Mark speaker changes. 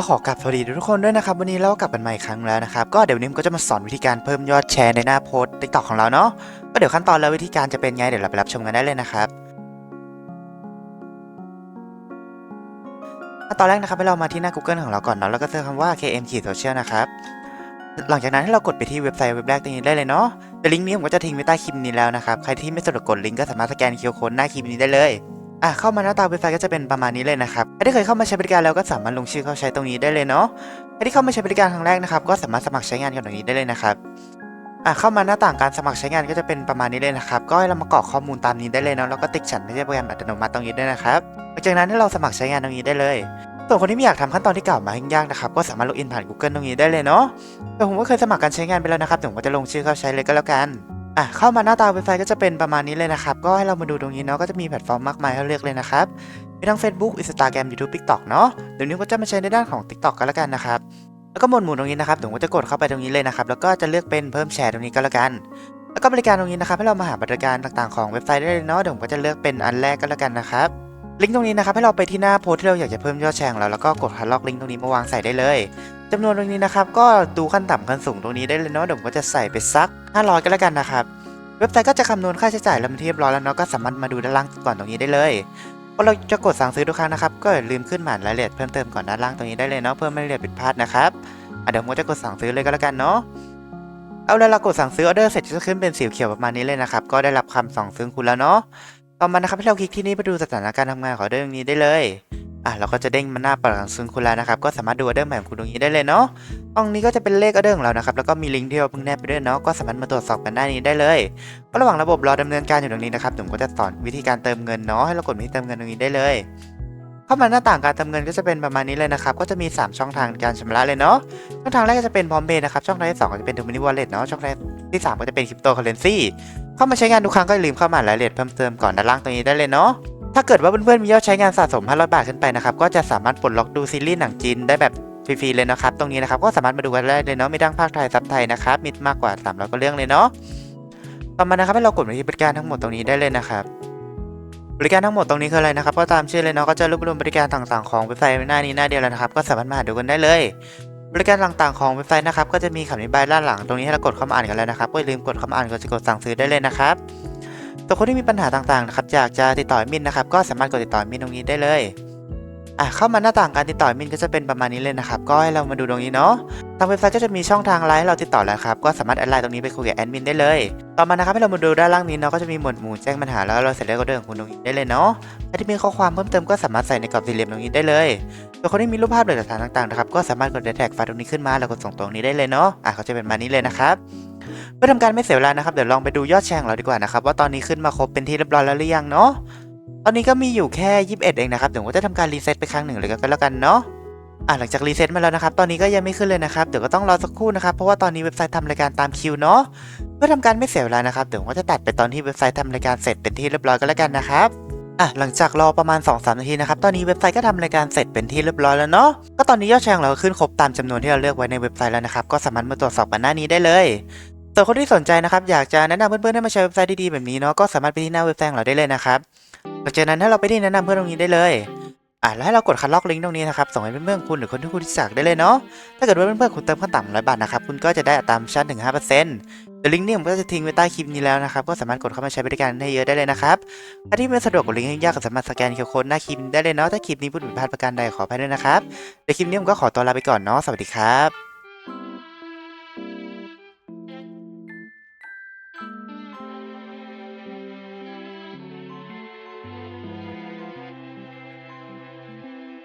Speaker 1: ก็ขอกลับสวัสดีทุกคนด้วยนะครับ วันนี้เรากลับกันมาอีกครั้งแล้วนะครับ ก็เดี๋ยวนี้มก็จะมาสอนวิธีการเพิ่มยอดแชร์ในหน้าโพสต์ TikTok ของเราเนาะก็เดี๋ยวขั้นตอนและวิธีการจะเป็นไงเดี๋ยวเราไปรับชมกันได้เลยนะครับขั้นตอนแรกนะครับให้เรามาที่หน้า Google ของเราก่อนเนาะแล้วก็เสิร์ชคำว่า KM Social นะครับหลังจากนั้นให้เรากดไปที่เว็บไซต์เว็บแรกตรงนี้ได้เลยเนาะแต่ลิงก์นี้ผมก็จะทิ้งไว้ใต้คลิปนี้แล้วนะครับใครที่ไม่สะดวกกดลิงก์ก็สามารถสแกน QR Code หน้าคลิปนี้ได้เลย อะเข้ามาหน้าตาเว็บไซต์ก็จะเป็นประมาณนี้เลยนะครับใครที่เคยเข้ามาใช้บริการแล้วก็สามารถลงชื่อเข้าใช้ตรงนี้ได้เลยเนาะใครที่เข้ามาใช้บริการครั้งแรกนะครับก็สามารถสมัครใช้งานกันตรงนี้ได้เลยนะครับอะเข้ามาหน้าต่างการสมัครใช้งานก็จะเป็นประมาณนี้เลยนะครับก็ให้เรามากรอกข้อมูลตามนี้ได้เลยเนาะแล้วก็ติ๊กฉันไม่ใช่โปรแกรมอัตโนมัติตรงนี้ด้วยนะครับหลังจากนั้นให้เราสมัครใช้งานตรงนี้ได้เลยส่วนคนที่ไม่อยากทำขั้นตอนที่กล่าวมาให้ยากนะครับก็สามารถล็อกอินผ่าน Google ตรงนี้ได้เลยเนาะแต่ผมก็เคยสมัครการใช้งานไปแล้วนะครับเดี๋ยวผมก็จะลงชื่อเข้าใช้เลยก็แล้วกัน อะเข้ามาหน้าตาเว็บไซต์ก็จะเป็นประมาณนี้เลยนะครับ ก็ให้เรามาดูตรงนี้เนาะก็จะมีแพลตฟอร์มมากมายให้เลือกเลยนะครับ มีทั้ง Facebook Instagram YouTube TikTok เนาะเดี๋ยวนี้ก็จะมาใช้ในด้านของ TikTok กันแล้วกันนะครับแล้วก็หมวดหมู่ตรงนี้นะครับผมก็จะกดเข้าไปตรงนี้เลยนะครับ แล้วก็จะเลือกเป็นเพิ่มแชร์ตรงนี้ก็แล้วกัน แล้วก็บริการตรงนี้นะครับให้เรามาหาบริการต่างๆของเว็บไซต์ได้เลยเนาะเดี๋ยวผมก็จะเลือกเป็นอันแรกก็แล้วกันนะครับ ลิงก์ตรงนี้นะครับให้เราไปที่หน้าโพสที่เราอยากจะเพิ่มยอดแชร์ของเราแล้วก็กดคัดลอกลิงก์ตรงนี้มาวางใส่ได้เลยจำนวนตรงนี้นะครับก็ดูขั้นต่ำขั้นสูงตรงนี้ได้เลยเนาะเดี๋ยวผมก็จะใส่ไปสัก 500 ก็แล้วกันนะครับเว็บไซต์ก็จะคำนวณค่าใช้จ่ายแล้วมันเรียบร้อยแล้วเนาะก็สามารถมาดูด้านล่างก่อนตรงนี้ได้เลยพอเราจะกดสั่งซื้อทุกครั้งนะครับก็อย่าลืมขึ้นหมานรายละเอียดเพิ่มเติมก่อนด้านล่างตรงนี้ได้เลยเนาะเพื่อไม่ให้เกิดผิดพลาดนะครับเดี๋ยวผมก็จะกดสั่งซื้อเลยก็แล้วกันเนาะเอาแล้วเรากดสั่งซื้อออเดอร์เสร็จจะขึ้นเป็นสีเขียวประมาณนี้เลยนะครับก็ได้รับคำสั่งซื้อคุณแล้วเนาะ ต่อมานะครับให้เราคลิกที่นี่ไปดูสถานการณ์ทำงานของออเดองนี้ได้เลยอะเราก็จะเด้งมาหน้าปรังซึ้งคุณแล้วนะครับ ก็สามารถดูออเดอร์ใหม่ของคุณตรงนี้ได้เลยเนาะตรงนี้ก็จะเป็นเลขออเดอร์ของเรานะครับ แล้วก็มีลิงก์ที่เราเพิ่งแนบไปด้วยเนาะ ก็สามารถมาตรวจสอบกันได้นี้ได้เลย ก็ระหว่างระบบรอดำเนินการอยู่ตรงนี้นะครับผมก็จะสอนวิธีการเติมเงินเนาะ ให้เรากดวิธีเติมเงินตรงนี้ได้เลย เข้ามาหน้าต่างการเติมเงินก็จะเป็นประมาณนี้เลยนะครับ ก็จะมี 3 ช่องทางการชำระเลยเนาะ ช่องทางแรกก็จะเป็นพร้อมเพย์นะครับ ช่องทางที่สองก็จะเป็น t ูมินิวอลเล็ตเนาะ ช่องทางที่สามก็จะเป็นคริปโตเคอเรนซีเข้ามาใช้งานทุกครั้งก็อย่าลืมเข้ามารายละเอียดเพิ่มเติมก่อนด้านล่างตรงนี้ได้เลยเนาะ ถ้าเกิดว่าเพื่อนๆมียอดใช้งานสะสม 500 บาทขึ้นไปนะครับ ก็จะสามารถปลดล็อกดูซีรีส์หนังจีนได้แบบฟรีๆเลยนะครับ ตรงนี้นะครับก็สามารถมาดูกันได้เลยเนาะ มีทั้งภาคไทยซับไทยนะครับ มีมากกว่า300กว่าเรื่องเลยเนาะ ต่อมานะครับให้เรากดไปที่บริการทั้งหมดตรงนี้ได้เลยนะครับ บริการทั้งหมดตรงนี้คืออะไรนะครับก็ตามชื่อเลยเนาะก็จะรวบรวมบริการต่างๆของเว็บไซต์หน้านี้หน้าเดียวแล้วนะครับ ก็สามารถมาหาดูกันได้เลย บริการต่างๆของเว็บไซต์นะครับก็จะมีคำอธิบายด้านหลังตรงนี้ให้เรากดเข้ามาอ่านกันแล้วนะครับก็อย่าลืมกดเข้ามาอ่านก่อนจะกดสั่งซื้อได้เลยนะครับส่วนคนที่มีปัญหาต่างๆนะครับอยากจะติดต่อมินนะครับก็สามารถกดติดต่อมินตรงนี้ได้เลย อะเข้ามาหน้าต่างการติดต่อมินก็จะเป็นประมาณนี้เลยนะครับ ก็ให้เรามาดูตรงนี้เนาะทางเว็บไซต์ก็จะมีช่องทางไลน์ให้เราติดต่อแล้วครับ ก็สามารถแอดไลน์ตรงนี้ไปคุยกับแอดมินได้เลย ต่อมานะครับให้เรามาดูด้านล่างนี้เนาะก็จะมีหมวดหมู่แจ้งปัญหาแล้วเราเสร็จแล้วก็เดินของคุณตรงนี้ได้เลยเนาะถ้าที่มีข้อความเพิ่มเติมก็สามารถใส่ในกรอบสี่เหลี่ยมตรงนี้ได้เลยส่วนคนที่มีรูปภาพหรือหลักฐานต่างๆนะครับก็สามารถกดแท็กไฟล์ตรงนี้ขึ้นมาแล้วกดส่งตรงนี้ได้เลยเนาะอะเขาจะเป็นมานี้เลยนะครับเพื่อทำการไม่เสียเวลานะครับเดี๋ยวลองไปดูยอดแชร์ของเราดีกว่านะครับว่าตอนนี้ขึ้นมาครบเป็นที่เรียบร้อยแล้วหรือยังเนาะ ตอนนี้ก็มีอยู่แค่ 21 เองนะครับเดี๋ยวผมจะทำการรีเซ็ตไปครั้งหนึ่งเลยก็แล้วกันเนาะอะหลังจากรีเซ็ตมาแล้วนะครับ ตอนนี้ก็ยังไม่ขึ้นเลยนะครับ เดี๋ยวก็ต้องรอสักครู่นะครับ เพราะว่าตอนนี้เว็บไซต์ทำรายการตามคิวเนาะ เพื่อทำการไม่เสียเวลานะครับ เดี๋ยวผมก็จะตัดไปตอนที่เว็บไซต์ทำรายการเสร็จเป็นที่เรียบร้อยก็แล้วกันนะครับ อะหลังจากรอประมาณ 2-3 นาทีนะครับ ตอนนี้เว็บไซต์ก็ทำรายการเสร็จเป็นที่เรียบร้อยแล้วเนาะ ก็ตอนนี้ยอดแชร์ของเราขึ้นครบตามจำนวนที่เราเลือกไว้ในเว็บไซต์แล้วนะครับ ก็สามารถมาตรวจสอบกันหน้านี้ได้เลย ส่วนคนที่สนใจนะครับอยากจะแนะนำเพื่อนๆให้มาใช้เว็บไซต์ดีๆแบบนี้เนาะก็สามารถไปที่หน้าเว็บไซต์ของเราได้เลยนะครับหลังจากนั้นถ้าเราไปที่แนะนำเพื่อนตรงนี้ได้เลยอะแล้วให้เรากดคัดลอกลิงก์ตรงนี้นะครับส่งให้เพื่อนๆคุณหรือคนที่คุณรู้จักได้เลยเนาะถ้าเกิดว่าเพื่อนๆคุณเติมขั้นต่ำร้อยบาทนะครับคุณก็จะได้อัตราชั่นถึง5%เดี๋ยวลิงก์นี้ผมก็จะทิ้งไว้ใต้คลิปนี้แล้วนะครับก็สามารถกดเข้ามาใช้บริการได้เยอะได้เลยนะครับถ้าที่ไม่สะดวกกดลิงก์ยากก็สามารถสแกนเคอร์โค้ดหน้าคลิปได้เลยเนาะถ้าคลิปนี้พูดผิดพลาดประการใดขออภัยด้วยนะครับเดี๋ยวคลิปนี้ผมก็ขอตัวลาไปก่อนเนาะสวัสดีครับ